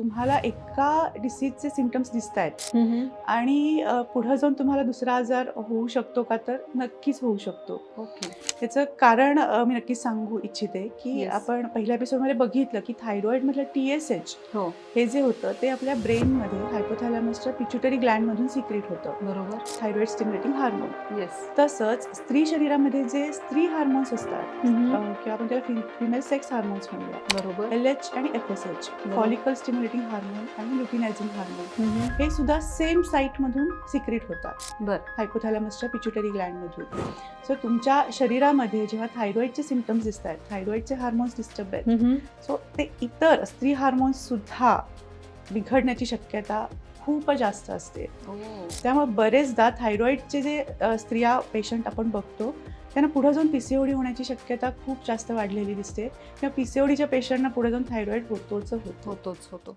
तुम्हाला एका डिसीजचे सिमटम्स दिसत आहेत. आणि पुढं जाऊन तुम्हाला दुसरा आजार होऊ शकतो का तर नक्कीच होऊ शकतो. ओके. त्याचं कारण मी नक्कीच सांगू इच्छिते की. आपण पहिल्या एपिसोडमध्ये बघितलं की थायरॉइडमधलं टी एस एच हो. जे होतं ते आपल्या ब्रेनमध्ये हायपोथॅलॅमसच्या पिच्युटरी ग्लँडमधून सिक्रेट होतं. बरोबर. थायरॉइड स्टिम्युलेटिंग हार्मोन येस तसंच स्त्री शरीरामध्ये जे स्त्री हार्मोन्स असतात किंवा आपण त्याला फिमेल सेक्स हार्मोन्स म्हणूया बरोबर. एल एच आणि F S H. Follicle stimulating hormone आणि लुटिनायझिंग हार्मोन हे सुद्धा सेम साईटमधून सिक्रेट होतात. बर. हायपोथॅलॅमसच्या पिच्युटरी ग्लँडमधून सो तुमच्या शरीरामध्ये जेव्हा थायरॉइडचे सिमटम्स दिसत आहेत थायरॉइडचे हार्मोन्स डिस्टर्ब आहेत. सो ते इतर स्त्री हार्मोन्स सुद्धा बिघडण्याची शक्यता खूप जास्त असते. त्यामुळे बरेचदा थायरॉइडचे जे स्त्रिया पेशंट आपण बघतो त्यांना पुढे जाऊन पी सी ओडी होण्याची शक्यता खूप जास्त वाढलेली दिसते. किंवा पी सी ओडीच्या पेशंटना पुढे जाऊन थायरॉईड होतोच होतो. होतोच होतो.